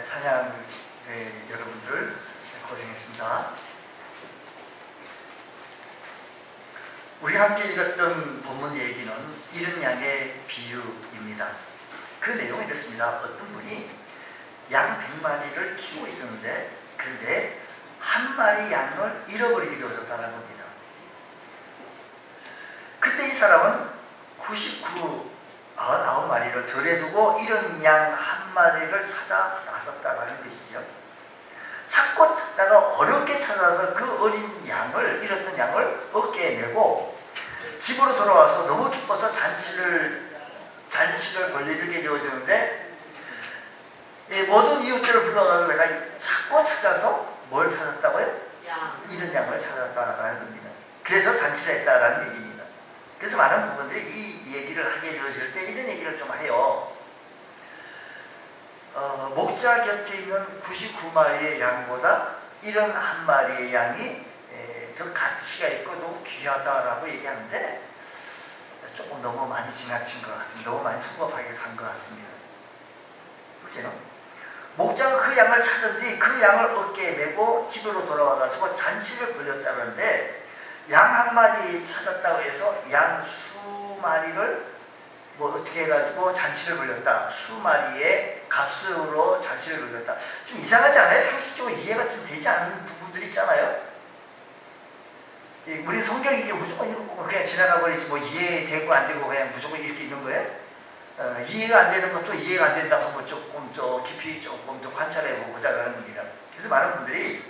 네, 찬양 네, 여러분들 고생했습니다. 우리 함께 읽었던 본문 얘기는 이른 양의 비유입니다. 그 내용이 이렇습니다. 어떤 분이 양 100마리를 키우고 있었는데 그런데 한 마리 양을 잃어버리게 되어졌다는 겁니다. 그때 이 사람은 99, 99마리를 덜해두고 잃은 양 한 마리를 찾아 나섰다는 것이죠. 찾고 찾다가 어렵게 찾아서 그 어린 양을, 잃었던 양을 어깨에 메고 집으로 돌아와서 너무 기뻐서 잔치를, 잔치를 벌리게 되어지는데 이 모든 이웃들을 불러가서 내가 찾고 찾아서 뭘 찾았다고요? 양. 잃은 양을 찾았다라는 겁니다. 그래서 잔치를 했다라는 얘기입니다. 그래서 많은 부분들이 이 얘기를 하게 되어질 때 이런 얘기를 좀 해요. 어, 목자 곁에 있는 99마리의 양보다 이런 한 마리의 양이 에, 더 가치가 있고 너무 귀하다라고 얘기하는데 조금 너무 많이 지나친 것 같습니다. 너무 많이 성급하게 산 것 같습니다. 둘째는 목자가 그 양을 찾은 뒤 그 양을 어깨에 메고 집으로 돌아와가지고 잔치를 벌렸다는데 양 한 마리 찾았다고 해서 양 수 마리를 뭐 어떻게 해가지고 잔치를 벌렸다. 수 마리의 값으로 잔치를 벌렸다. 좀 이상하지 않아요? 상식적으로 이해가 좀 되지 않는 부분들이 있잖아요. 이 우리 성경 이게 무조건 읽고 그냥 지나가 버리지 뭐 이해되고 안 되고 그냥 무조건 이렇게 있는 거예요? 어, 이해가 안 되는 것도 이해가 안 된다고 한번 조금 더 깊이 조금 더 관찰해 보자는 겁니다. 그래서 많은 분들이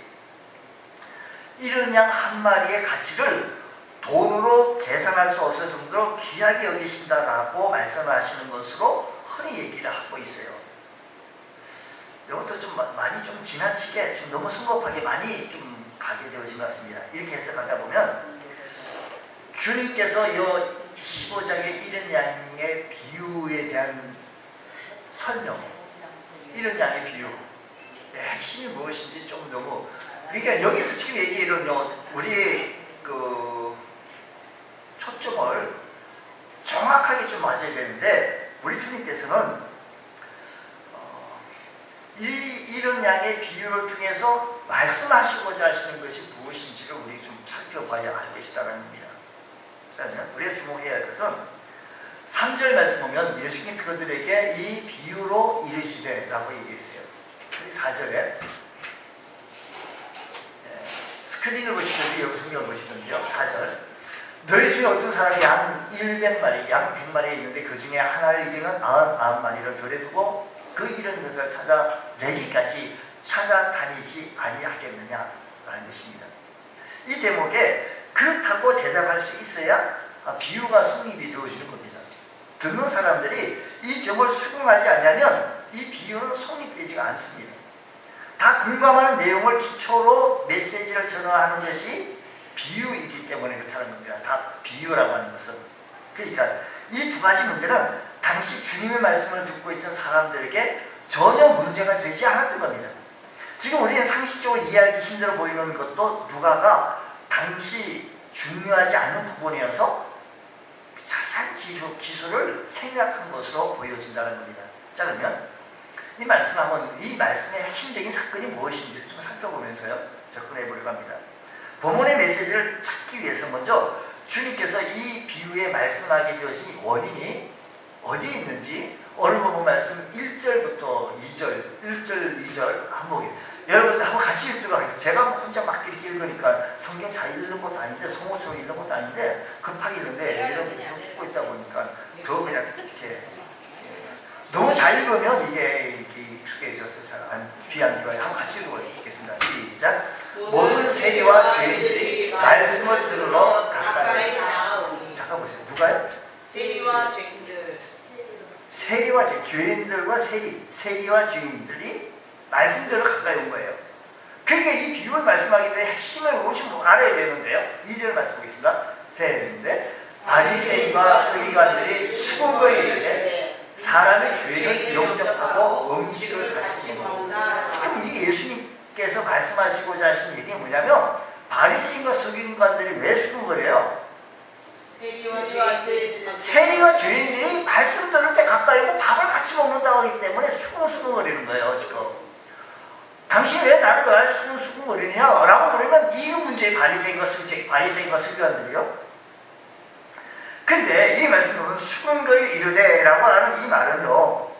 이런 양 한 마리의 가치를 돈으로 계산할 수 없을 정도로 귀하게 여기신다라고 말씀하시는 것으로 흔히 얘기를 하고 있어요. 이것도 좀 마- 많이 좀 지나치게 좀 너무 성급하게 많이 좀 가게 되어진 것 같습니다. 이렇게 해석하다 보면 주님께서 이 15장의 이른 양의 비유에 대한 설명, 이른 양의 비유, 의 핵심이 무엇인지 좀 너무 그러니까 여기서 지금 얘기하는 우리의 그 초점을 정확하게 좀 맞아야 되는데 우리 주님께서는 어, 이 이런 양의 비유를 통해서 말씀하시고자 하시는 것이 무엇인지를 우리 좀 살펴봐야 할 것이다라는 겁니다. 그러면 우리가 주목해야 할 것은 3절 말씀 보면 예수님께서 그들에게 이 비유로 이르시되 라고 얘기했어요. 4절에 스크린을 보시든지 여기 성경을 보시든지요. 4절 너희 중에 어떤 사람이 양 100마리, 양 100마리 있는데 그 중에 하나를 잃으면 99마리를 덜해두고 그 잃은 것을 찾아 내기까지 찾아다니지 아니하겠느냐라는 것입니다. 이 대목에 그렇다고 대답할 수 있어야 아, 비유가 성립이 되어지는 겁니다. 듣는 사람들이 이 점을 수긍하지 않냐면 이 비유는 성립되지가 않습니다. 다 공감하는 내용을 기초로 메시지를 전하는 것이 비유이기 때문에 그렇다는 겁니다. 다 비유라고 하는 것은. 그러니까 이 두 가지 문제는 당시 주님의 말씀을 듣고 있던 사람들에게 전혀 문제가 되지 않았던 겁니다. 지금 우리는 상식적으로 이해하기 힘들어 보이는 것도 누가가 당시 중요하지 않은 부분이어서 자세한 기술, 기술을 생략한 것으로 보여진다는 겁니다. 자 그러면 이 말씀 한번 이 말씀의 핵심적인 사건이 무엇인지 좀 살펴보면서요 접근해 보려고 합니다. 본문의 메시지를 찾기 위해서 먼저 주님께서 이 비유에 말씀하게 되신 원인이 어디에 있는지 오늘 본문 말씀 1절부터 2절, 1절, 2절 한번 보게. 여러분들 한번 같이 읽도록 하겠습니다. 제가 뭐 혼자 막 이렇게 읽으니까 성경 잘 읽는 것도 아닌데 성호처럼 읽는 것도 아닌데 급하게 읽는데 여러분들 듣고 있다 보니까 더 그냥 이렇게 너무 잘 읽으면 이게 이렇게 익숙해져서 잘안 귀한 기가 한번 같이 읽어보겠습니다. 시작. 모든 세리와 죄인들이 말씀을 들으러 가까이 나오니 잠깐 보세요. 누가요? 세리와 죄인들 세리와 죄, 죄인들과 세리, 세리와 죄인들이 말씀대로 가까이 온 거예요. 그러니까 이 비유를 말씀하기 위해 핵심을 뭐 알아야 되는데요. 2절 말씀 보겠습니다. 세리인데 바리새인과 서기관들이 이르되 사람의 죄를 용접하고 음식을 같이 먹는 지금 이게 예수님께서 말씀하시고자 하신 얘기가 뭐냐면 바리새인과 서기관들이 왜 수고거려요? 세리와 죄인들이 말씀 들을 때 가까이 고 밥을 같이 먹는다고 하기 때문에 수궁수궁거리는 거예요 지금. 당신이 왜 나를 왜 수궁수궁거리냐? 라고 그러면 이유 문제의 바리새인과 슬기관들이요. 근데 이 말씀은 수궁거리 이르되 라고 하는 이 말은요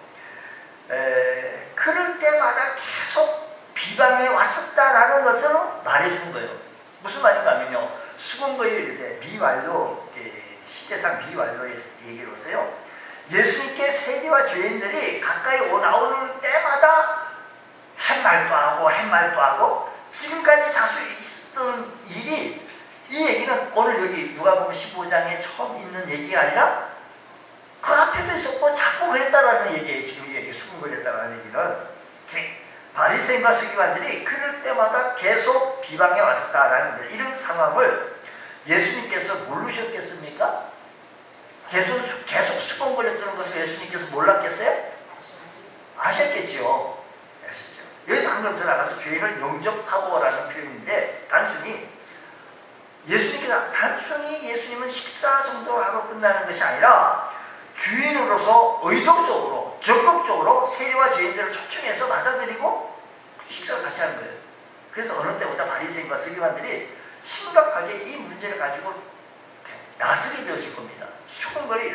에, 그럴 때마다 계속 비방해 왔었다라는 것을 말해준 거예요. 무슨 말인가 하면요. 수궁거리 이르되 미말로 시제상 미완료의 얘기로서요. 예수님께 세계와 죄인들이 가까이 오 나오는 때마다 햇말도 하고 햇말도 하고 지금까지 자주 있었던 일이 이 얘기는 오늘 여기 누가 보면 15장에 처음 있는 얘기가 아니라 그 앞에도 있었고 자꾸 그랬다라는 얘기예요. 지금 이 얘기 수군거렸다라는 얘기는 이렇게 바리새인과 서기관들이 그럴 때마다 계속 비방해 왔었다라는 이런 상황을 예수님께서 모르셨겠습니까? 계속 계속 수군거렸다는 것을 예수님께서 몰랐겠어요? 아셨겠지요. 아셨죠. 여기서 한번 들어가서 죄인을 영접하고라는 표현인데 단순히 예수님께서 단순히 예수님은 식사 정도로 하고 끝나는 것이 아니라 주인으로서 의도적으로 적극적으로 세리와 죄인들을 초청해서 맞아들이고 식사를 같이 하는 거예요. 그래서 어느 때보다 바리새인과 서기관들이 심각하게 이 문제를 가지고 나서게 되어질 겁니다. 수근거리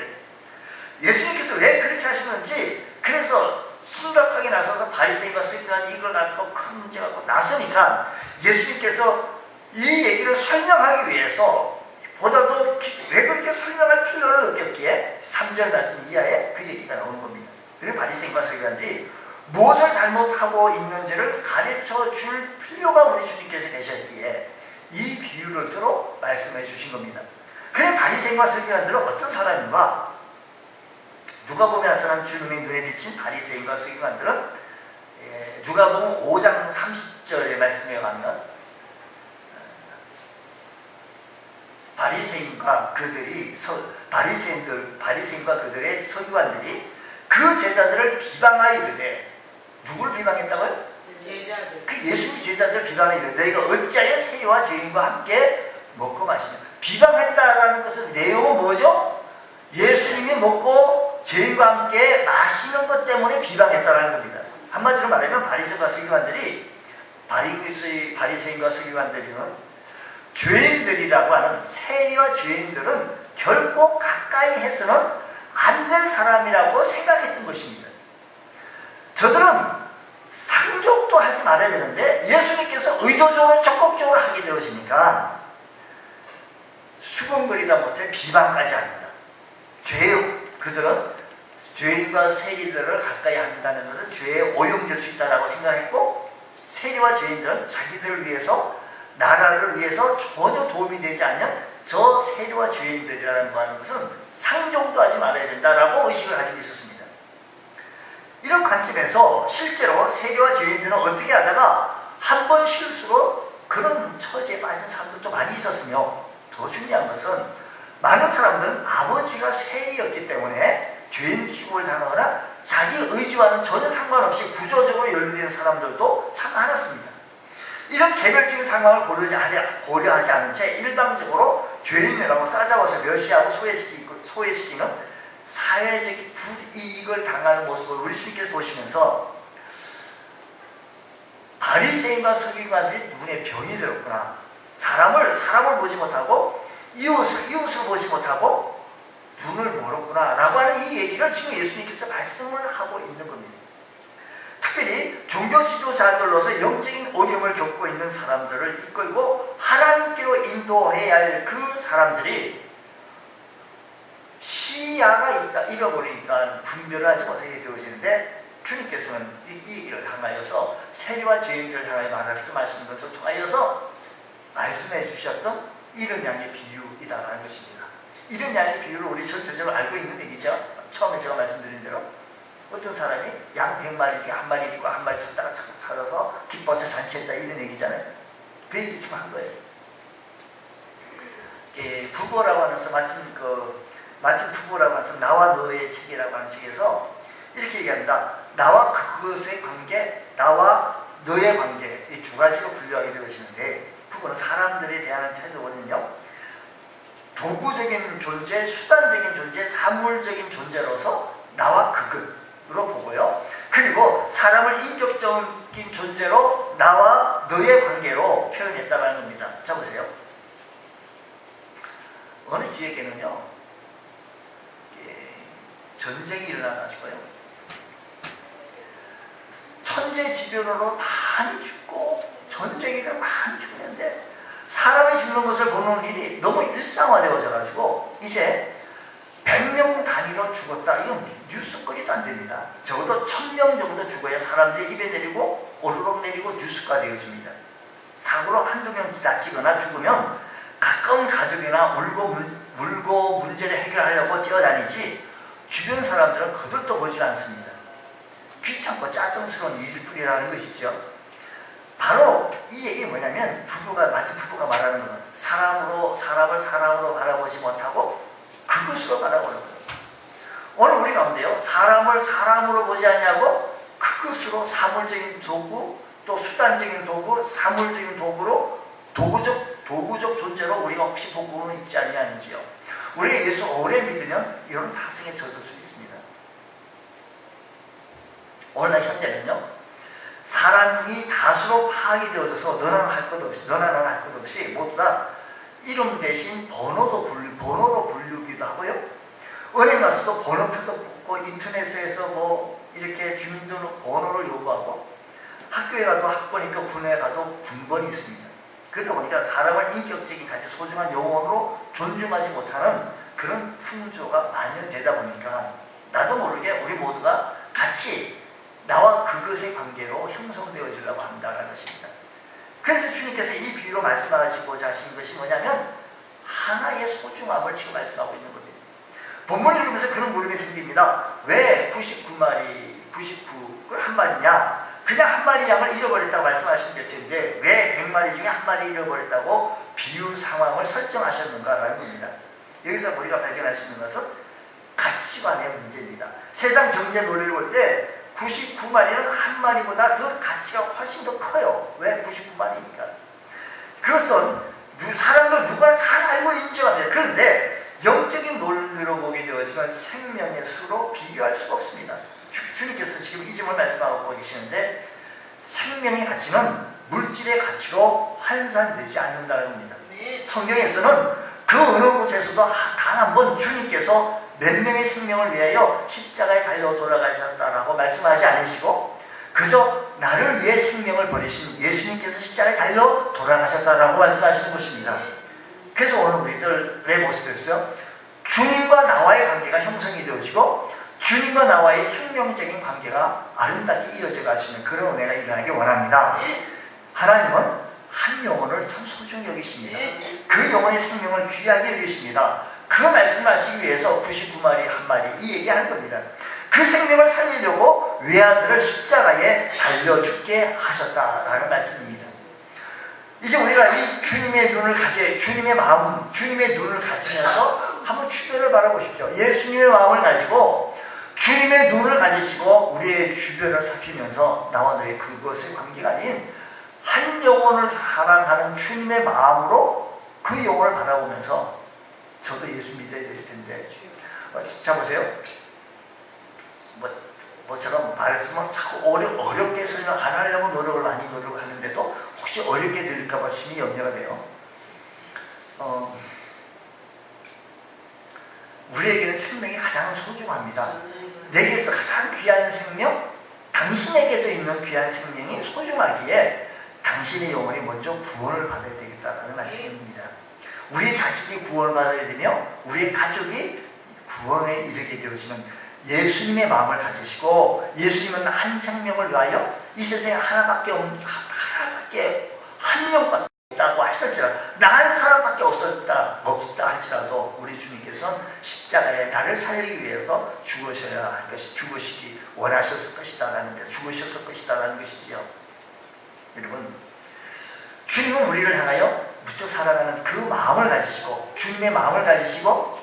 예수님께서 왜 그렇게 하시는지 그래서 심각하게 나서서 바리새인과 서기관 이걸 갖고 큰 문제 갖고 나서니까 예수님께서 이 얘기를 설명하기 위해서 보다도 왜 그렇게 설명할 필요를 느꼈기에 3절 말씀 이하에 그 얘기가 나오는 겁니다. 그리고 바리새인과 서기관들이 무엇을 잘못하고 있는지를 가르쳐 줄 필요가 우리 주님께서 계셨기에 이 비유를 들어 말씀해 주신 겁니다. 그래 바리새인과 서기관들은 어떤 사람인가? 누가 보면 한 사람 주님의 눈에 비친 바리새인과 서기관들은 예, 누가 보면 5장 30절의 말씀에 가면 바리새인과 그들이 서, 바리새인들 바리새인과 그들의 서기관들이 그 제자들을 비방하여 이르되 누굴 비방했다고요? 제자들. 그 예수님 제자들 비방하여 이르되 너희가 어찌하여 세리와 죄인과 함께 먹고 마시냐 비방했다라는 것은 내용은 뭐죠? 예수님이 먹고 죄인과 함께 마시는 것 때문에 비방했다라는 겁니다. 한마디로 말하면 바리새인과 서기관들이 바리새인, 바리새인과 서기관들이는 죄인들이라고 하는 세리와 죄인들은 결코 가까이 해서는 안 될 사람이라고 생각했던 것입니다. 저들은 상족도 하지 말아야 되는데 예수님께서 의도적으로 적극적으로 하게 되어지니까 수군거리다 못해 비방까지 합니다. 죄 그들은 죄인과 세리들을 가까이 한다는 것은 죄에 오염될 수 있다라고 생각했고 세리와 죄인들은 자기들을 위해서 나라를 위해서 전혀 도움이 되지 않는 저 세리와 죄인들이라는 거 하는 것은 상종도 하지 말아야 된다라고 의식을 가지고 있었습니다. 이런 관점에서 실제로 세리와 죄인들은 어떻게 하다가 한 번 실수로 그런 처지에 빠진 사람들도 많이 있었으며 더 중요한 것은 많은 사람들은 아버지가 세리였기 때문에 죄인 취급을 당하거나 자기 의지와는 전혀 상관없이 구조적으로 연루되는 사람들도 참 많았습니다. 이런 개별적인 상황을 고려하지, 고려하지 않은 채 일방적으로 죄인이라고 싸잡아서 멸시하고 소외시키고, 소외시키는 사회적 불이익을 당하는 모습을 우리 주님께서 보시면서 바리새인과 서기관들이 눈에 병이 들었구나. 사람을 사람을 보지 못하고 이웃을 이웃을 보지 못하고 눈을 멀었구나라고 하는 이 얘기를 지금 예수님께서 말씀을 하고 있는 겁니다. 특별히 종교 지도자들로서 영적인 어려움을 겪고 있는 사람들을 이끌고 하나님께로 인도해야 할 그 사람들이 시야가 있다 잃어버리니까 분별을 하지 못하게 되어지는데 주님께서는 이, 이 일을 향하여서 세리와 죄인들을 향하여 말씀하시는 것을 통하여서 말씀해 주셨던 이런 양의 비유이다라는 것입니다. 이런 양의 비유를 우리 전체적으로 알고 있는 얘기죠. 처음에 제가 말씀드린 대로 어떤 사람이 양 100마리 중에 한 마리 있고 한 마리 찾다가 찾아서 기뻐서 잔치했다 이런 얘기잖아요. 그 얘기 지금 한 거예요. 예, 부고라고 하면서 마침 그 마침 부고라고 해서 나와 너의 책이라고 하는 책에서 이렇게 얘기합니다. 나와 그것의 관계, 나와 너의 관계 이 두 가지로 분류하게 되어지는데 부고는 사람들에 대한 태도는요. 도구적인 존재, 수단적인 존재, 사물적인 존재로서 나와 그것으로 보고요. 그리고 사람을 인격적인 존재로 나와 너의 관계로 표현했다는 겁니다. 자 보세요. 지역에는요 예, 전쟁이 일어나가지고요 천재지변으로 많이 죽고 전쟁이라 많이 죽는데 사람이 죽는 것을 보는 일이 너무 일상화되어져 가지고 이제 100명 단위로 죽었다. 이건 뉴스거리도 안 됩니다. 적어도 1000명 정도 죽어야 사람들이 입에 내리고 오르륵 내리고 뉴스가 되어집니다. 사고로 한두 명 다치거나 죽으면 가까운 가족이나 울고, 문, 울고 문제를 해결하려고 뛰어다니지 주변 사람들은 거들떠 보질 않습니다. 귀찮고 짜증스러운 일일 뿐이라는 것이죠. 바로 이 얘기 뭐냐면 부부가 마치 부부가 말하는 건 사람으로 사람을 사람으로 바라보지 못하고 그것으로 바라보는 거예요. 오늘 우리 가운데요 사람을 사람으로 보지 않냐고 그것으로 사물적인 도구 또 수단적인 도구 사물적인 도구로 도구적 도구적 존재로 우리가 혹시 보고는 있지 아니하는지요. 우리 예수 오래 믿으면 이런 타성에 젖을 수 있습니다. 오늘날 현재는요 사람이 다수로 파악이 되어져서 너는 할것 없이 너나 나나 할 것 없이 모두 다 이름 대신 번호도 분류, 번호로 분류기도 하고요. 은행 가서도 번호표도 붙고 인터넷에서 뭐 이렇게 주민등록 번호를 요구하고 학교에 가도 학번이니까 군에 가도 군번이 있습니다. 그러다 보니까 사람을 인격적인 가치 소중한 영혼으로 존중하지 못하는 그런 풍조가 만연되다 보니까 나도 모르게 우리 모두가 같이 나와 그것의 관계로 형성되어지려고 한다는 것입니다. 그래서 주님께서 이 비유로 말씀하시고자 하신 것이 뭐냐면 하나의 소중함을 지금 말씀하고 있는 겁니다. 본문을 읽으면서 그런 물음이 생깁니다. 왜 99마리, 99, 한 마리냐? 그냥 한 마리 양을 잃어버렸다고 말씀하신 게 텐데 왜 100마리 중에 한 마리 잃어버렸다고 비유 상황을 설정하셨는가라는 겁니다. 여기서 우리가 발견할 수 있는 것은 가치관의 문제입니다. 세상 경제 논리를 볼때 99마리는 한 마리보다 더 가치가 훨씬 더 커요. 왜 99마리입니까? 그것은 누- 사람들 누가 잘 알고 인정합니다. 그런데 영적인 논리로 보게 되어지면 생명의 수로 비교할 수가 없습니다. 주, 주님께서 지금 이 점을 말씀하고 계시는데 생명의 가치는 물질의 가치로 환산되지 않는다는 겁니다. 네. 성경에서는 그 어느 곳에서도 단 한 번 주님께서 몇 명의 생명을 위하여 십자가에 달려 돌아가셨다라고 말씀하지 않으시고 그저 나를 위해 생명을 버리신 예수님께서 십자가에 달려 돌아가셨다라고 말씀하시는 것입니다. 그래서 오늘 우리들의 모습에서 주님과 나와의 관계가 형성이 되어지고 주님과 나와의 생명적인 관계가 아름답게 이어져 갈 수 있는 그런 은혜가 일어나기 원합니다. 하나님은 한 영혼을 참 소중히 여기십니다. 그 영혼의 생명을 귀하게 여기십니다. 그 말씀하시기 위해서 99마리 한 마리 이 얘기하는 겁니다. 그 생명을 살리려고 외아들을 십자가에 달려 죽게 하셨다라는 말씀입니다. 이제 우리가 이 주님의 눈을 가지, 주님의 마음, 주님의 눈을 가지면서 한번 주변을 바라보십시오. 예수님의 마음을 가지고 주님의 눈을 가지시고 우리의 주변을 살피면서 나와 너의 그것의 관계가 아닌 한 영혼을 사랑하는 주님의 마음으로 그 영혼을 바라보면서 저도 예수 믿어야 될 텐데 어, 자 보세요. 뭐, 뭐처럼 말씀을 자꾸 어려, 어렵게 설명 안 하려고 노력을 많이 노력을 하는데도 혹시 어렵게 들릴까봐 심히 염려가 돼요. 어, 우리에게는 생명이 가장 소중합니다. 내게서 가장 귀한 생명, 당신에게도 있는 귀한 생명이 소중하기에 당신의 영혼이 먼저 구원을 받아야 되겠다는 말씀입니다. 우리 자신이 구원을 받아야 되며 우리 가족이 구원에 이르게 되어지면 예수님의 마음을 가지시고 예수님은 한 생명을 위하여 이 세상에 하나밖에 없 하나밖에 한 명밖에 없다고 하셨지라 나한 사람밖에 없었다 없다 할지라도 우리 주님께서는 십자가에 나를 살리기 위해서 죽으셔야 할 것이 죽으시기 원하셨을 것이다라는 것 죽으셨을 것이다라는 것이지요. 여러분 주님은 우리를 향하여 무척 사랑하는 그 마음을 가지시고 주님의 마음을 가지시고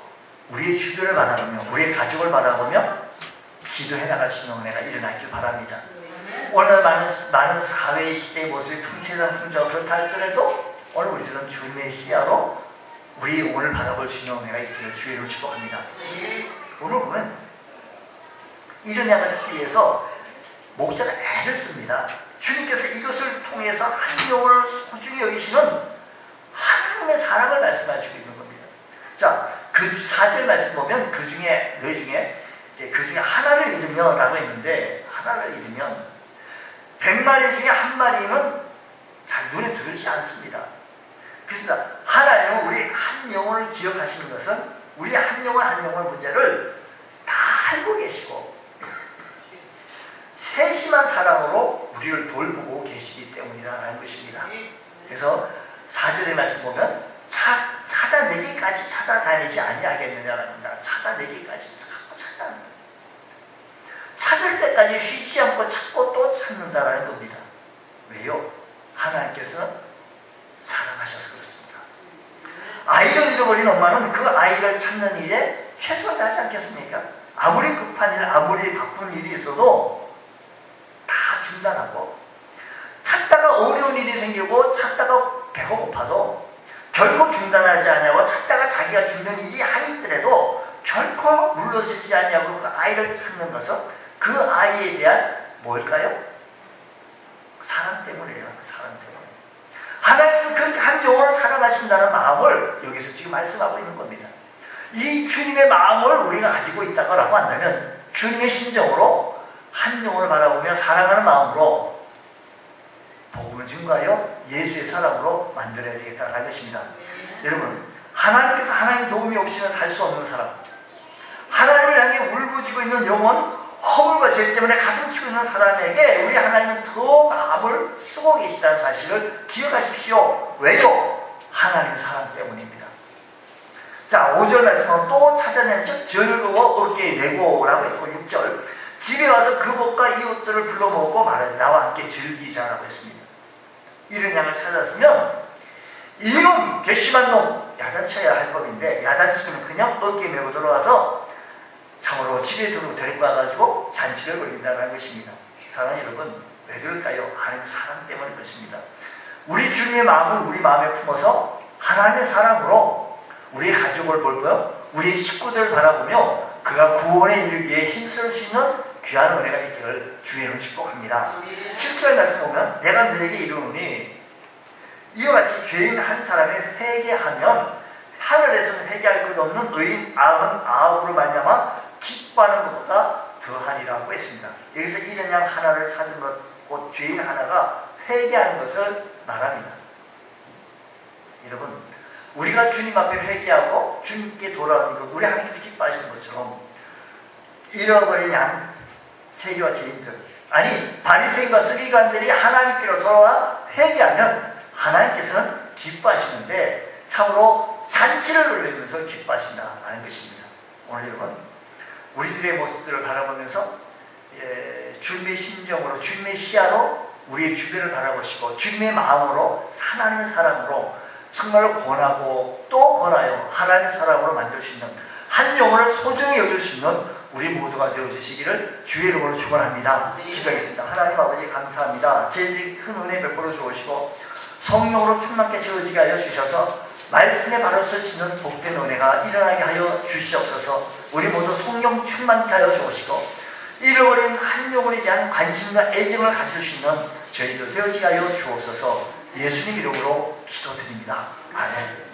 우리의 주변을 바라보며 우리의 가족을 바라보며 기도해 나갈 수 있는 은혜가 일어나길 바랍니다. 오늘 많은, 많은 사회의 시대의 모습이 풍채상 풍조가 그렇다 할지라도 오늘 우리들은 주님의 시야로 우리 영혼을 바라볼 수 있는 은혜가 있기를 주의로 축복합니다. 오늘 보면 이런 양을 찾기 위해서 목자가 애를 씁니다. 주님께서 이것을 통해서 한 영혼을 소중히 여기시는 하나님의 사랑을 말씀하시고 있는 겁니다. 자, 그 사절 말씀 보면 그 중에 너희 중에 그 중에 하나를 잃으면라고 했는데 하나를 잃으면 백 마리 중에 한 마리는 잘 눈에 들지 않습니다. 그래서 하나님은 우리 한 영혼을 기억하시는 것은 우리 한 영혼 한 영혼 문제를 다 알고 계시고 세심한 사랑으로 우리를 돌보고 계시기 때문이라는 것입니다. 그래서 사절의 말씀 보면 차, 찾아내기까지 찾아다니지 아니하겠느냐라는 겁니다. 찾아내기까지 자꾸 찾아 찾을 때까지 쉬지 않고 찾고 또 찾는다라는 겁니다. 왜요? 하나님께서는 사랑하셔서 그렇습니다. 아이를 잃어버린 엄마는 그 아이를 찾는 일에 최선을 다하지 않겠습니까? 아무리 급한 일, 아무리 바쁜 일이 있어도 다 중단하고 찾다가 어려운 일이 생기고 찾다가 배가 고파도 결코 중단하지 않냐고 찾다가 자기가 죽는 일이 하나 있더라도 결코 물러서지 않냐고 그 아이를 찾는 것은 그 아이에 대한 뭘까요? 사랑 때문이에요. 그 사랑 때문에. 하나님께서 그렇게 한 영혼을 사랑하신다는 마음을 여기서 지금 말씀하고 있는 겁니다. 이 주님의 마음을 우리가 가지고 있다고 한다면 주님의 심정으로 한 영혼을 바라보며 사랑하는 마음으로 복음을 증거하여 예수의 사랑으로 만들어야 되겠다는 것입니다. 여러분, 하나님께서 하나님 도움이 없이는 살 수 없는 사람, 하나님을 향해 울부짖고 있는 영혼, 허물과 죄 때문에 가슴 치고 있는 사람에게 우리 하나님은 더 마음을 쓰고 계시다는 사실을 기억하십시오. 왜요? 하나님의 사랑 때문입니다. 자, 5절 말씀은 또 찾아낸 즉 즐거워 어깨에 내고라고 했고 6절 집에 와서 그 복과 이 옷들을 불러 모으고 말하되 나와 함께 즐기자라고 했습니다. 이런 양을 찾았으면 이놈 괘씸한 놈 야단쳐야 할 법인데 야단치면 그냥 어깨에 메고 들어와서 참으로 집에 들어 데리고 와가지고 잔치를 벌린다는 것입니다. 사랑 여러분 왜 그럴까요? 하나님 사랑 때문인 것입니다. 우리 주님의 마음을 우리 마음에 품어서 하나님의 사랑으로 우리 가족을 볼고요. 우리 식구들을 바라보며 그가 구원에 이르기에 힘쓸 수 있는 귀한 은혜가 있기를 주의 이름 축복합니다. 7절 말씀 보면 내가 너에게 이르노니 이와 같이 죄인 한 사람이 회개하면 하늘에서는 회개할 것 없는 의인 아흔 아홉으로 말미암아 기뻐하는 것보다 더하리라고 했습니다. 여기서 이런 양 하나를 찾은 것, 곧 죄인 하나가 회개하는 것을 말합니다. 여러분, 우리가 주님 앞에 회개하고 주님께 돌아오는 것, 우리 하나님께서 기뻐하시는 것처럼 잃어버린 양 세계와 죄인들, 아니 바리새인과 서기관들이 하나님께로 돌아와 회개하면 하나님께서는 기뻐하시는데 참으로 잔치를 올리면서 기뻐하신다라는 것입니다. 오늘 여러분 우리들의 모습들을 바라보면서 예, 주님의 심정으로 주님의 시야로 우리의 주변을 바라보시고 주님의 마음으로 하나님의 사랑으로 정말로 권하고 또 권하여 하나님의 사랑으로 만들 수 있는 한 영혼을 소중히 여길 수 있는 우리 모두가 되어주시기를 주의 이름으로 축원합니다. 기도하겠습니다. 하나님 아버지 감사합니다. 제일 큰 은혜 베풀어 주시고 성령으로 충만케 채워지게 하여 주셔서 말씀에 바로 설수 있는 복된 은혜가 일어나게 하여 주시옵소서 우리 모두 성령 충만케 하여 주시고 잃어버린 한 영혼에 대한 관심과 애정을 가질 수 있는 저희도 되어지게 하여 주옵소서 예수님 이름으로 기도드립니다. 아멘.